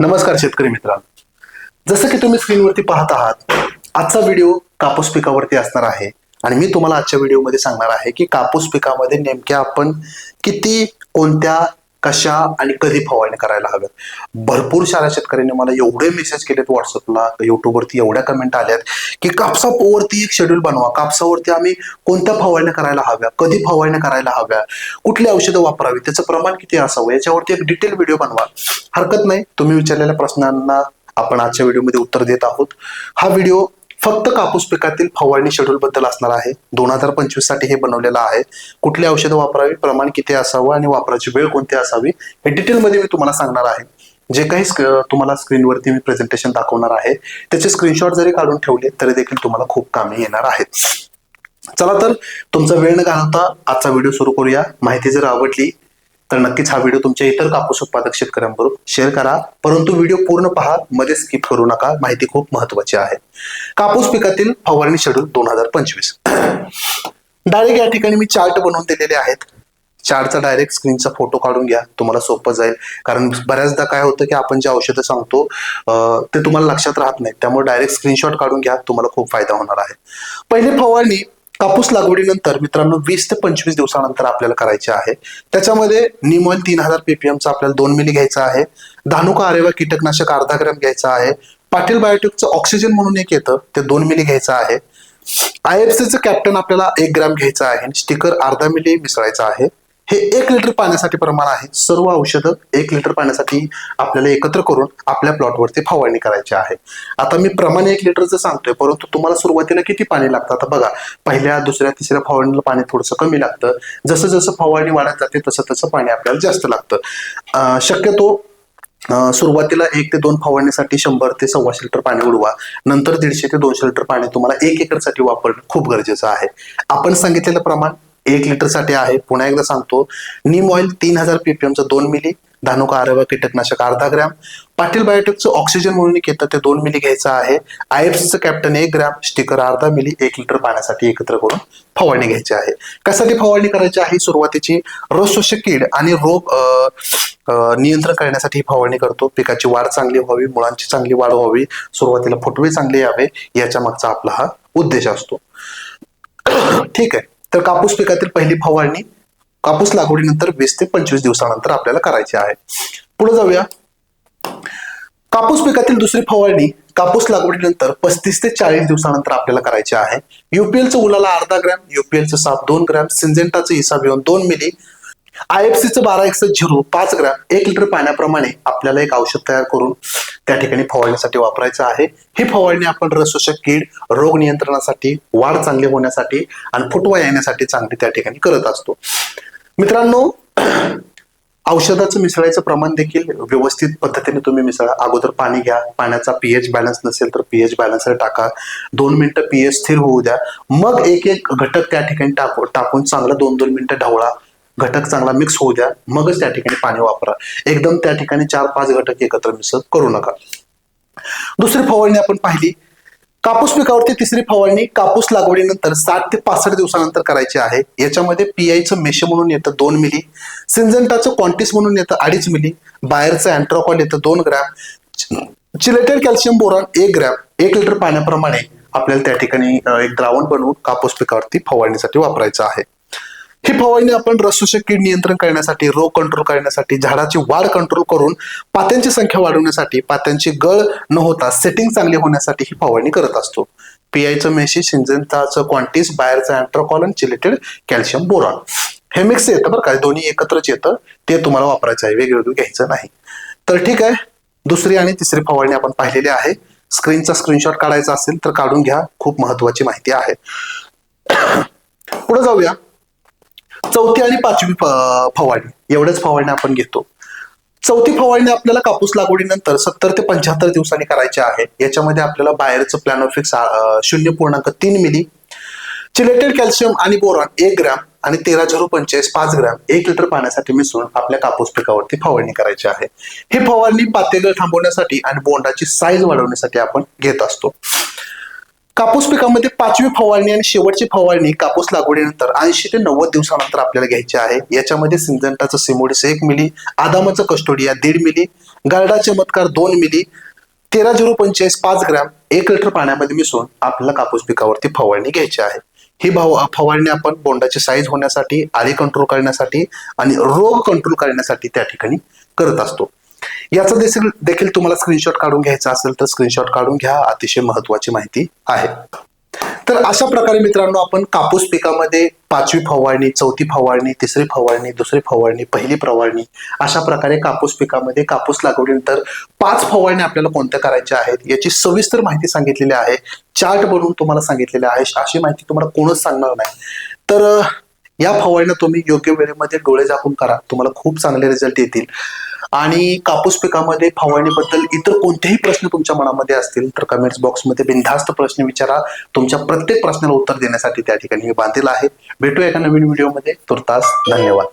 नमस्कार शेतकरी मित्रांनो. जसं की तुम्ही स्क्रीनवरती पाहत आहात आजचा व्हिडिओ कापूस पिकावरती असणार आहे. आणि मी तुम्हाला आजच्या व्हिडिओमध्ये सांगणार आहे की कापूस पिकामध्ये नेमक्या आपण किती कोणत्या कशा आणि कधी फवारणी करायला हव्यात? भरपूर साऱ्या शेतकऱ्यांनी मला एवढे मेसेज केलेत व्हॉट्सअपला युट्यूबवरती एवढ्या कमेंट आल्यात की कापसावरती एक शेड्यूल बनवा. कापसावरती आम्ही कोणत्या फवारण्या करायला हव्या? कधी फवारण्या करायला हव्या? कुठली औषधं वापरावी त्याचं प्रमाण किती असावं? याच्यावरती एक डिटेल व्हिडिओ बनवा. हरकत नाही. तुम्ही विचारलेल्या प्रश्नांना आपण आजच्या व्हिडिओमध्ये उत्तर देत आहोत. हा व्हिडिओ फक्त कापूस पिकातील फवारणी शेड्यूल बद्दल असणार आहे. दोन हजार पंचवीससाठी हे बनवलेलं आहे. कुठली औषधं वापरावी प्रमाण किती असावं आणि वापराची वेळ कोणती असावी हे डिटेलमध्ये मी तुम्हाला सांगणार आहे. जे काही तुम्हाला स्क्रीनवरती मी प्रेझेंटेशन दाखवणार आहे त्याचे स्क्रीनशॉट जरी काढून ठेवले तरी देखील तुम्हाला खूप कामे येणार आहेत. चला तर तुमचा वेळ न घालवता आजचा व्हिडिओ सुरू करूया. माहिती जर आवडली तर नक्कीच हा व्हिडिओ तुमच्या इतर कापूस उत्पादक शेतकऱ्यांबरोबर शेअर करा. परंतु व्हिडिओ पूर्ण पहा मध्ये स्किप करू नका. माहिती खूप महत्वाची आहे. कापूस पिकातील फवारणी शेड्यूल दोन हजार पंचवीस. डायरेक्ट या ठिकाणी मी चार्ट बनवून दिलेले आहेत. चार्टचा डायरेक्ट स्क्रीनचा फोटो काढून घ्या. तुम्हाला सोपं जाईल. कारण बऱ्याचदा काय होतं की आपण जे औषधं सांगतो ते तुम्हाला लक्षात राहत नाही त्यामुळे डायरेक्ट स्क्रीनशॉट काढून घ्या. तुम्हाला खूप फायदा होणार आहे. पहिले फवारणी कापूस लागवडीनंतर मित्रांनो वीस ते पंचवीस दिवसानंतर आपल्याला करायची आहे. त्याच्यामध्ये निमोल तीन हजार पीपीएमचा आपल्याला दोन मिली घ्यायचा आहे. धानुका आरेवा कीटकनाशक अर्धा ग्रॅम घ्यायचा आहे. पाटील बायोटिकचं ऑक्सिजन म्हणून एक येतं ते दोन मिली घ्यायचं आहे. आय एफ सीचं कॅप्टन आपल्याला एक ग्रॅम घ्यायचं आहे स्टिकर अर्धा मिली मिसळायचं आहे. हे एक लिटर पाण्यासाठी प्रमाण आहे. सर्व औषधं एक लिटर पाण्यासाठी आपल्याला एकत्र करून आपल्या प्लॉटवरती फवारणी करायची आहे. आता मी प्रमाण एक लिटरचं सांगतोय परंतु तुम्हाला सुरुवातीला किती पाणी लागतं? आता बघा पहिल्या दुसऱ्या तिसऱ्या फवारणीला पाणी थोडंसं कमी लागतं. जसं जसं फवारणी वाढत जाते तसं तसं पाणी आपल्याला जास्त लागतं. शक्यतो सुरुवातीला एक ते दोन फवारणीसाठी शंभर ते सव्वाशे लिटर पाणी उडवा. नंतर दीडशे ते दोनशे लिटर पाणी तुम्हाला एक एकरसाठी वापरणं खूप गरजेचं आहे. आपण सांगितलेलं प्रमाण एक लिटरसाठी आहे. पुन्हा एकदा सांगतो. नीम ऑइल तीन हजार पीपीएमचं दोन मिली धानुका आरोग्य कीटकनाशक अर्धा ग्रॅम. पाटील बायोटेकचं ऑक्सिजन म्हणून येतं ते दोन मिली घ्यायचं आहे. आयएफसीचं कॅप्टन एक ग्रॅम स्टिकर अर्धा मिली एक लिटर पाण्यासाठी एकत्र करून फवारणी घ्यायची आहे. कशासाठी फवारणी करायची आहे? सुरुवातीची रस कीड आणि रोग नियंत्रण करण्यासाठी ही फवारणी करतो. पिकाची वाढ चांगली व्हावी मुळांची चांगली वाढ व्हावी सुरुवातीला फुटवे चांगले यावे याच्या मागचा आपला हा उद्देश असतो. ठीक आहे. तर कापूस पिकातील पहिली फवारणी कापूस लागवडीनंतर वीस ते पंचवीस दिवसानंतर आपल्याला करायची आहे. पुढे जाऊया. कापूस पिकातील दुसरी फवारणी कापूस लागवडीनंतर पस्तीस ते चाळीस दिवसानंतर आपल्याला करायची आहे. युपीएलचं उलाला अर्धा ग्रॅम युपीएलचं साप दोन ग्रॅम सिंजेंटाचं येऊन दोन मिली आयएफसीचं बारा एकशे झिरो पाच ग्रॅम एक लिटर पाण्याप्रमाणे आपल्याला एक औषध तयार करून त्या ठिकाणी फवारण्यासाठी वापरायचं आहे. ही फवारणी आपण रसशोषक कीड रोग नियंत्रणासाठी वाढ चांगली होण्यासाठी आणि फुटवा येण्यासाठी चांगली त्या ठिकाणी करत असतो. मित्रांनो औषधाचं मिसळायचं प्रमाण देखील व्यवस्थित पद्धतीने तुम्ही मिसळा. अगोदर पाणी घ्या. पाण्याचा पीएच बॅलन्स नसेल तर पीएच बॅलन्सवर टाका. दोन मिनिटं पीएच स्थिर होऊ द्या. मग एक एक घटक त्या ठिकाणी टाकू टाकून चांगला दोन दोन मिनिटं ढवळा. घटक चांगला मिक्स होऊ द्या मगच त्या ठिकाणी पाणी वापरा. एकदम त्या ठिकाणी चार पाच घटक एकत्र मिसळ करू नका. दुसरी फवारणी आपण पाहिली. कापूस पिकावरती तिसरी फवारणी कापूस लागवडीनंतर साठ ते पासष्ट दिवसानंतर करायची आहे. याच्यामध्ये पीआयचं मेशे म्हणून येतं दोन मिली सिंजंटाचं क्वांटिस म्हणून येतं अडीच मिली बाहेरचं अँट्रोकॉल येतं दोन ग्रॅम चिलेटेड कॅल्शियम बोरॉन एक ग्रॅम एक लिटर पाण्याप्रमाणे आपल्याला त्या ठिकाणी एक द्रावण बनवून कापूस पिकावरती फवारणीसाठी वापरायचं आहे. ही फवारणी आपण रसोषक कीड नियंत्रण करण्यासाठी रोग कंट्रोल करण्यासाठी झाडाची वाढ कंट्रोल करून पात्यांची संख्या वाढवण्यासाठी पात्यांची गळ न होता सेटिंग चांगली होण्यासाठी ही फवारणी करत असतो. पीआयचं मेशी सिंजंताचं क्वांटिस बाहेरचं अँट्रोकॉलन चिलेटेड कॅल्शियम बोरॉन हे मिक्स येतं बरं का दोन्ही एकत्रच येतं. ते तुम्हाला वापरायचं आहे वेगवेगळं घ्यायचं नाही. तर ठीक आहे दुसरी आणि तिसरी फवारणी आपण पाहिलेली आहे. स्क्रीनचा स्क्रीनशॉट काढायचा असेल तर काढून घ्या खूप महत्वाची माहिती आहे. पुढे जाऊया. चौथी आणि पाचवी फवारणी. एवढ्याच फवारणी आपण घेतो. चौथी फवारणी आपल्याला कापूस लागवडीनंतर सत्तर ते पंच्याहत्तर दिवसांनी करायची आहे. याच्यामध्ये आपल्याला बाहेरचं प्लॅनोफिक्स शून्य पूर्णांक तीन मिली. चिलेटेड कॅल्शियम आणि बोरॉन एक ग्रॅम आणि तेरा झिरो पंचेचाळीस पाच ग्रॅम एक लिटर पाण्यासाठी मिसळून आपल्या कापूस पिकावरती फवारणी करायची आहे. ही फवारणी पातेगळ थांबवण्यासाठी आणि बोंडाची साईज वाढवण्यासाठी आपण घेत असतो. कापूस पिकामध्ये पाचवी फवारणी आणि शेवटची फवारणी कापूस लागवडीनंतर ऐंशी ते नव्वद दिवसानंतर आपल्याला घ्यायची आहे. याच्यामध्ये सिंजंटाचं सिमोडिस एक मिली आदामाचं कस्टोडिया दीड मिली गार्डा चमत्कार दोन मिली तेरा झिरो पंचेचाळीस पाच ग्रॅम एक लिटर पाण्यामध्ये मिसळून आपल्याला कापूस पिकावरती फवारणी घ्यायची आहे. ही भाव फवारणी आपण बोंडाची साईज होण्यासाठी आळी कंट्रोल करण्यासाठी आणि रोग कंट्रोल करण्यासाठी त्या ठिकाणी करत असतो. याचा देखील देखील तुम्हाला स्क्रीनशॉट काढून घ्यायचा असेल तर स्क्रीनशॉट काढून घ्या. अतिशय महत्वाची माहिती आहे. तर अशा प्रकारे मित्रांनो आपण कापूस पिकामध्ये पाचवी फवारणी चौथी फवारणी तिसरी फवारणी दुसरी फवारणी पहिली फवारणी अशा प्रकारे कापूस पिकामध्ये कापूस लागवडीनंतर पाच फवारणी आपल्याला कोणत्या करायच्या आहेत याची सविस्तर माहिती सांगितलेली आहे. चार्ट बनवून तुम्हाला सांगितलेले आहे. अशी माहिती तुम्हाला कोणच सांगणार नाही. तर या फवारण्या तुम्ही योग्य वेळेमध्ये डोळे झाकून करा. तुम्हाला खूप चांगले रिझल्ट येतील. आणि कापूस पिकामध्ये फवारणीबद्दल इतर कोणतेही प्रश्न तुमच्या मनामध्ये असतील तर कमेंट्स बॉक्समध्ये बिनधास्त प्रश्न विचारा. तुमच्या प्रत्येक प्रश्नाला उत्तर देण्यासाठी त्या ठिकाणी मी बांधील आहे. भेटूया एका नवीन व्हिडिओमध्ये तुर्तास धन्यवाद.